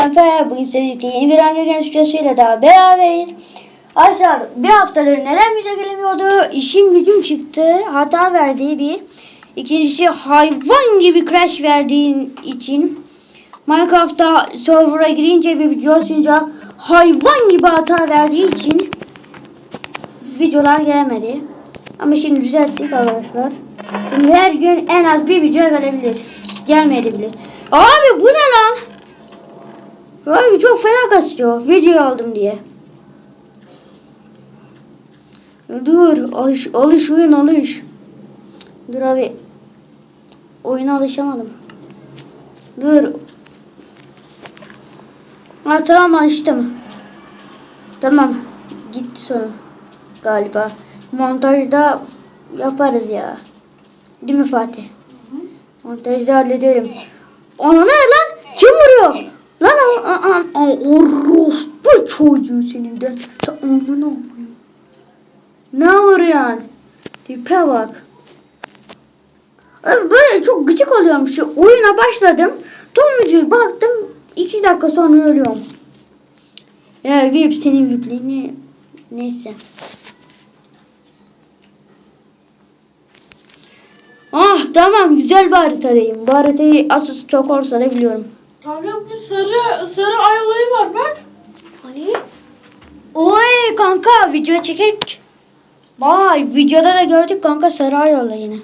Kanka bugün size birlikte yeni bir Hunger Games videosuyla daha beraberiz. Arkadaşlar bir haftadır neden video gelemiyordu? İşim gücüm çıktı. Hata verdiği bir. İkincisi hayvan gibi crash verdiğin için. Minecraft'ta server'a girince bir video açınca hayvan gibi hata verdiği için videolar gelemedi. Ama şimdi düzelttik arkadaşlar. Şimdi her gün en az bir video gelebilir. Gelmeyebilir. Abi bu ne lan? Abi çok fena kasıyor. Video aldım diye. Dur. Alış, alış oyun alış. Dur abi. Oyuna alışamadım. Dur. Ha tamam alıştım. Tamam. Gitti sonra. Galiba. Montajda yaparız ya. Değil mi Fatih? Montajda hallederim. Ona ne lan? Kim vuruyor? Lan o, a, a, a, orospu çocuğu senin de. Ta, aman Allah'ım. Ne vuruyorsun? Tipe bak. Böyle çok gıcık oluyorum şu oyuna başladım. Videoyu baktım. iki dakika sonra ölüyorum. Ya VIP senin VIP'liğini neyse. Ah tamam güzel bir haritadayım. Bu haritayı asıl çok olsa da biliyorum. Kanka bugün sarı sarı ay olayı var bak. Hani? Oy kanka video çekek. Vay videoda da gördük kanka olayını.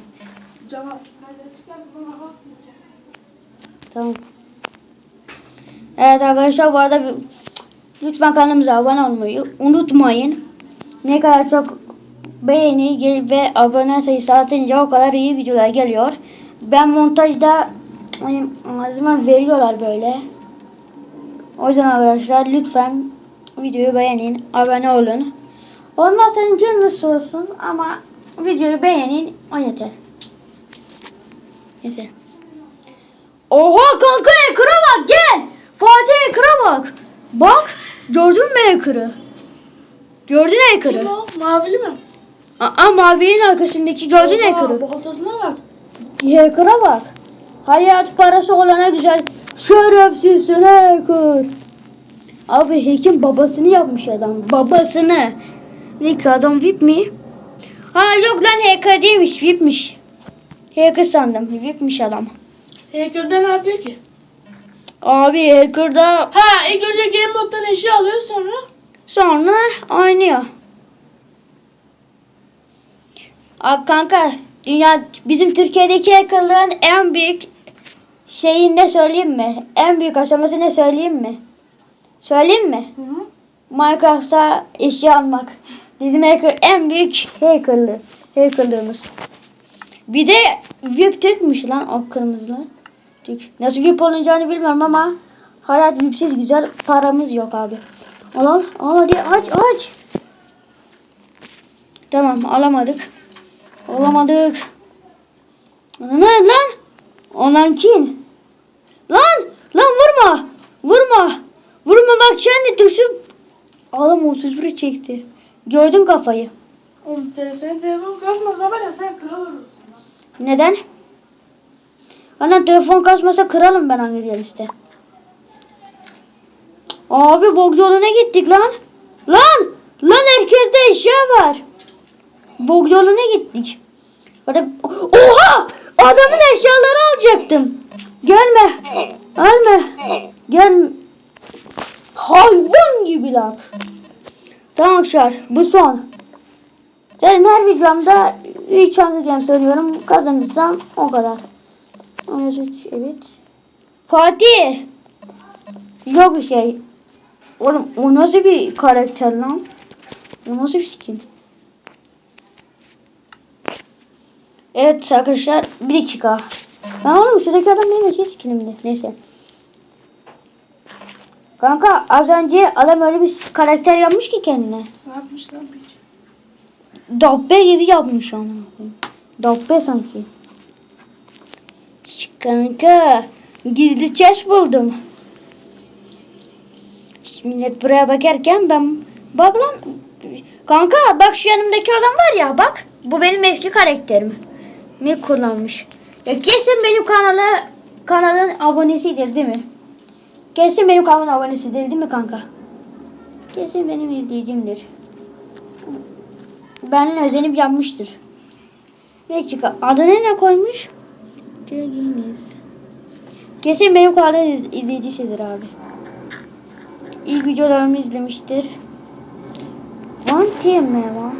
Bana baksın diyeceksin. Tamam. Evet arkadaşlar bu arada lütfen kanalımıza abone olmayı unutmayın. Ne kadar çok beğeni ve abone sayısı artınca o kadar iyi videolar geliyor. Ben montajda hani zaman veriyorlar böyle. O yüzden arkadaşlar lütfen videoyu beğenin, abone olun. Olmazsa canınız olsun ama videoyu beğenin o yeter. Neyse. Oha kanka ekra bak gel. Fatih ekra bak. Bak gördün mü ekranı? Gördün Kim ekranı? o? Mavili mi? Aa mavinin arkasındaki gördün ekranı. Baltasına bak. Hacker'a bak. Hayat parası olana güzel. Şerefsiz hacker. Abi Hack'in babasını yapmış adam. Babasını. Ki adam VIP mi? Ha yok lan hacker değilmiş VIP'miş. Hacker sandım. VIP'miş adam. Hacker'da ne yapıyor ki? Abi hacker'da Ha ilk önce Game Mode'dan eşya alıyor sonra. sonra oynuyor. Aa, kanka dünya bizim Türkiye'deki hackerlığın en büyük şeyini de söyleyeyim mi? En büyük aşaması ne söyleyeyim mi? Söyleyeyim mi? Hı hı. Minecraft'ta eşya almak. Bizim hacker en büyük hackerlığı. Hackerlığımız. Bir de VIP Türk'müş lan o kırmızılar. Türk. Nasıl VIP olunacağını bilmiyorum ama hayat VIP'siz güzel paramız yok abi. Al al al hadi aç aç. Tamam alamadık. Alamadık. Ne lan? Olan kim? Lan! Lan vurma! Vurma! Vurma bak şu anda dursun. Adam 31 çekti. Gördün kafayı. Oğlum senin telefon kasmasa var ya sen kral olursun. Neden? Ana telefon kasmasa kralım ben Hunger Games'te. Abi bok yoluna gittik lan. Lan! Lan herkeste eşya var. Bok yoluna gittik. Orada... Oha! Adamın eşyaları alacaktım. Gelme. Gelme. Gel. Hayvan gibi lan. Tamam arkadaşlar bu son. Zaten her videomda 3 Hunger Games söylüyorum. Kazanırsam o kadar. Evet. evet. Fatih. Yok bir şey. Oğlum o nasıl bir karakter lan? O nasıl bir skin? Evet arkadaşlar bir dakika. Ben oğlum şuradaki adam benim eski skinimdi. Neyse. Kanka az önce adam öyle bir karakter yapmış ki kendine. Ne yapmış lan piç? Dabbe gibi yapmış ama. Dabbe sanki. Kanka gizli chest buldum. Millet buraya bakarken ben bak lan kanka bak şu yanımdaki adam var ya bak bu benim eski karakterim. Ne kullanmış. Ya kesin benim kanala kanalın abonesidir değil mi? Kesin benim kanalımın abonesidir değil mi kanka? Kesin benim izleyicimdir. Benimle özenip yapmıştır. Ne çıkar? Adını ne koymuş? Deniz. Kesin benim kanalımın iz- izleyicisidir abi. İlk videolarımı izlemiştir. One team mi var?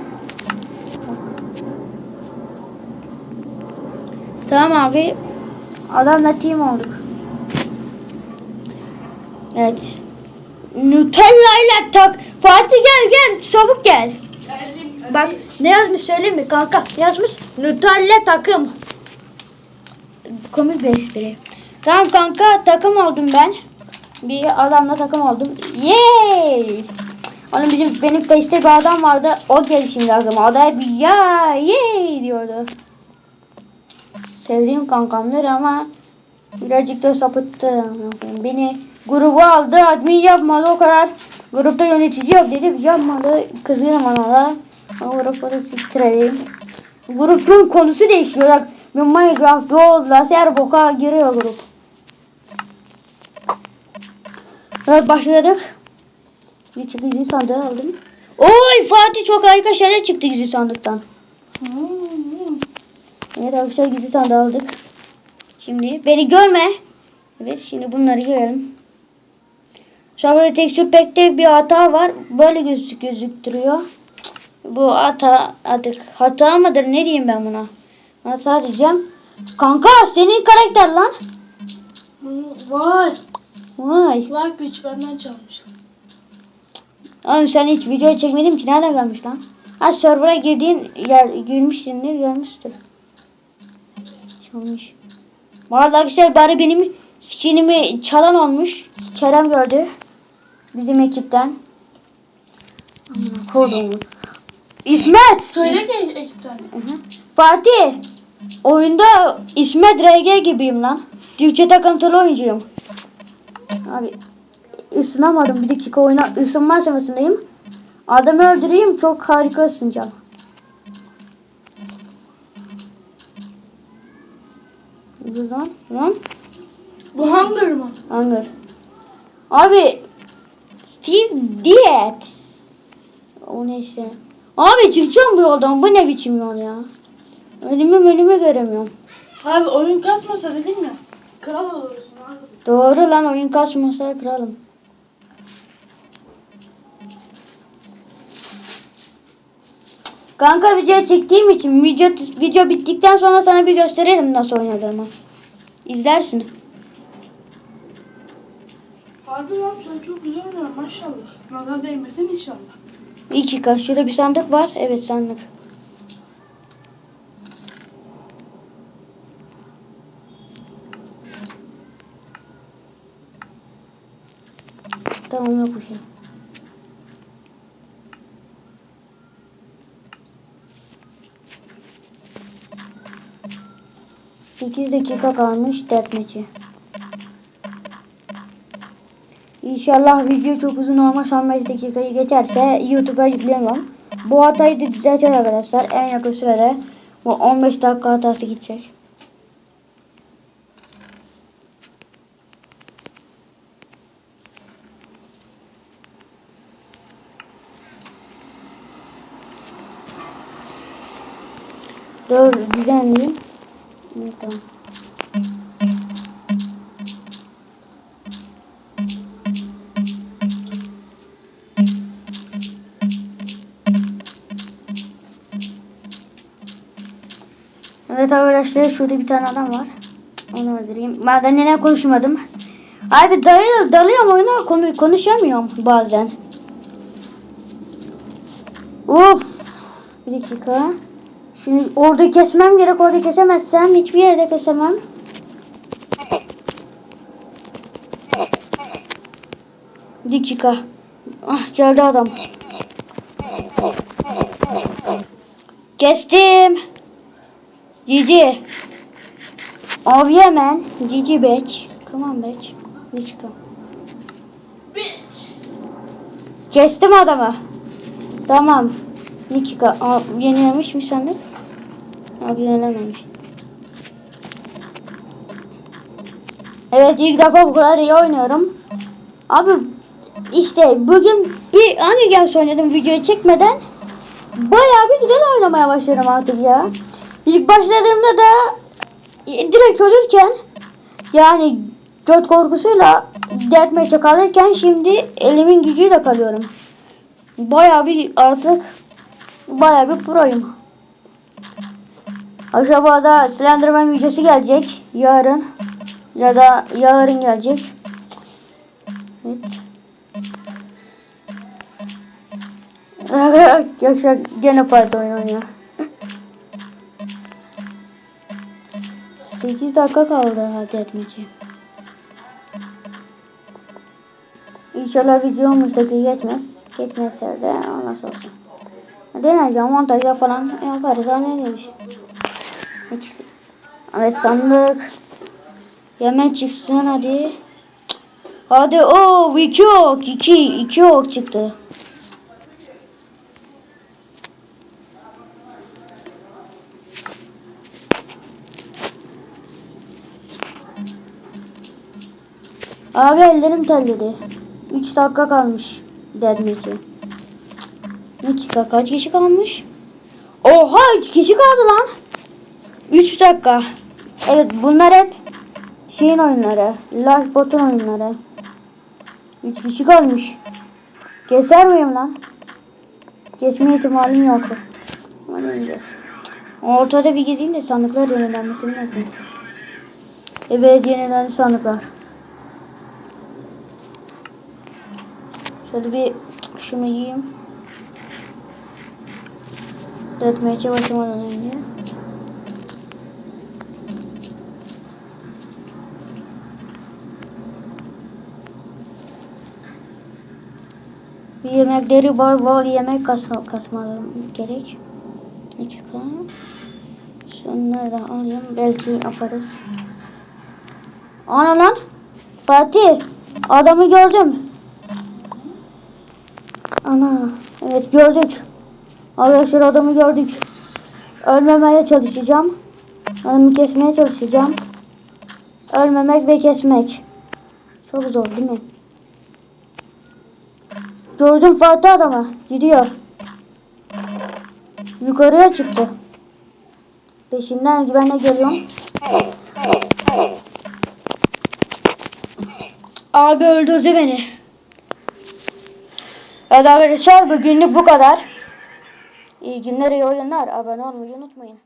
Tamam abi. Adamla team olduk. Evet. Nutella ile tak. Fatih gel gel çabuk gel. Geldim. Bak ne yazmış söyleyeyim mi kanka? Yazmış Nutella takım. Komik bir espri. Tamam kanka takım oldum ben. Bir adamla takım oldum. Yay! Onun bizim benim Face'te bir adam vardı. O geldi şimdi aklıma. O da hep ya yay diyordu. Sevdiğim kankamdır ama birazcık da sapıttı. Beni gruba aldı. Admin yapmadı o kadar. Grupta yönetici yap dedi. Yapmadı. Kızgınım ona da. O grupları siktirelim. Grupun konusu değişiyor. Bak, Minecraft, Roblox, her boka giriyor grup. Evet başladık. Çık gizli sandığı aldım. Oy Fatih çok harika şeyler çıktı gizli sandıktan. Hmm. Evet arkadaşlar gizli sandığı aldık. Şimdi beni görme. Evet şimdi bunları görelim. Şu an böyle tekstür pekte bir hata var. Böyle gözük gözüktürüyor. Bu hata artık hata mıdır ne diyeyim ben buna? Hata diyeceğim. Kanka senin karakter lan. Vay. Vay. Vay bitch benden çalmış. Oğlum sen hiç video çekmedin ki nereden gelmiş lan? Ha server'a girdiğin yer girmişsindir görmüştür. Çalmış. Vallahi arkadaşlar bari benim skinimi çalan olmuş. Kerem gördü. Bizim ekipten. Koydum. İsmet. Söyle ki ekipten. Hı hı. Fatih. Oyunda İsmet RG gibiyim lan. Türkçe takıntılı oyuncuyum. Abi ısınamadım bir dakika oyuna ısınma aşamasındayım. Adamı öldüreyim çok harika ısınacağım. Dur lan lan. Bu Hunger mı? Anlar. Abi Steve Diet. O neyse. Abi çıkacağım bu yoldan. Bu ne biçim yol ya? Önümü önümü göremiyorum. Abi oyun kasmasa dedim ya. Kral olursun abi. Doğru lan oyun kasmasa kralım. Kanka video çektiğim için video video bittikten sonra sana bir gösterelim nasıl oynadığımı. İzlersin. Harbi lan sen çok güzel oynuyorsun maşallah. Nazar değmesin inşallah. İyi ki şurada bir sandık var. Evet sandık. 8 dakika kalmış dert maçı. İnşallah video çok uzun olmaz 15 dakikayı geçerse YouTube'a yükleyemem. Bu hatayı da düzeltir arkadaşlar. En yakın sürede bu 15 dakika hatası gidecek. Doğru düzenleyeyim. Tamam. Evet arkadaşlar şurada bir tane adam var. Onu öldüreyim. Madem neden konuşmadım. Abi dalıyor, dalıyorum oyuna konu, konuşamıyorum bazen. Uf. Bir dakika. Şimdi orada kesmem gerek. Orada kesemezsem hiçbir yerde kesemem. Bir dakika. Ah geldi adam. Kestim. Cici. Abi hemen. Cici bitch. Come on. Nikita. Bitch. Kestim adamı. Tamam. Nikika. Aa, yenilemiş mi sandık? Abi yenilememiş. Evet ilk defa bu kadar iyi oynuyorum. Abi işte bugün bir hangi Games oynadım videoyu çekmeden bayağı bir güzel oynamaya başladım artık ya. İlk başladığımda da e, direkt ölürken yani göt korkusuyla deathmatch'e kalırken şimdi elimin gücüyle kalıyorum. Bayağı bir artık bayağı bir proyum. Acaba da Slenderman videosu gelecek yarın ya da yarın gelecek. Evet. Yaşar gene parti oynuyor. 8 dakika kaldı hadi etmeyeceğim. İnşallah videomuzdaki yetmez. Yetmezse de nasıl olsun. Deneyeceğim montajla falan yaparız. Ne demiş. Hiç. Evet sandık. Yemek çıksın hadi. Hadi o iki ok iki iki ok çıktı. Abi ellerim terledi. 3 dakika kalmış deadmatch'e. 3 dakika kaç kişi kalmış? Oha 3 kişi kaldı lan. 3 dakika. Evet bunlar hep şeyin oyunları. Life bot'un oyunları. 3 kişi kalmış. Keser miyim lan? Kesme ihtimalim yok. Ama deneyeceğiz. Ortada bir gezeyim de sandıklar yenilenmesini yapayım. Evet yenilen sandıklar. Şöyle bir şunu yiyeyim. Deathmatch'e başlamadan önce. Yemekleri bol bol yemek kasma, kasmalım gerek. Dakika. Şunları da alayım. Belki yaparız. Ana lan. Fatih. Adamı gördüm. Ana. Evet gördük. Arkadaşlar adamı gördük. Ölmemeye çalışacağım. Adamı kesmeye çalışacağım. Ölmemek ve kesmek. Çok zor değil mi? Gördüm Fatih adamı. Gidiyor. Yukarıya çıktı. Peşinden ben de geliyorum. Abi öldürdü beni. Evet arkadaşlar bugünlük bu kadar. İyi günler, iyi oyunlar. Abone olmayı unutmayın.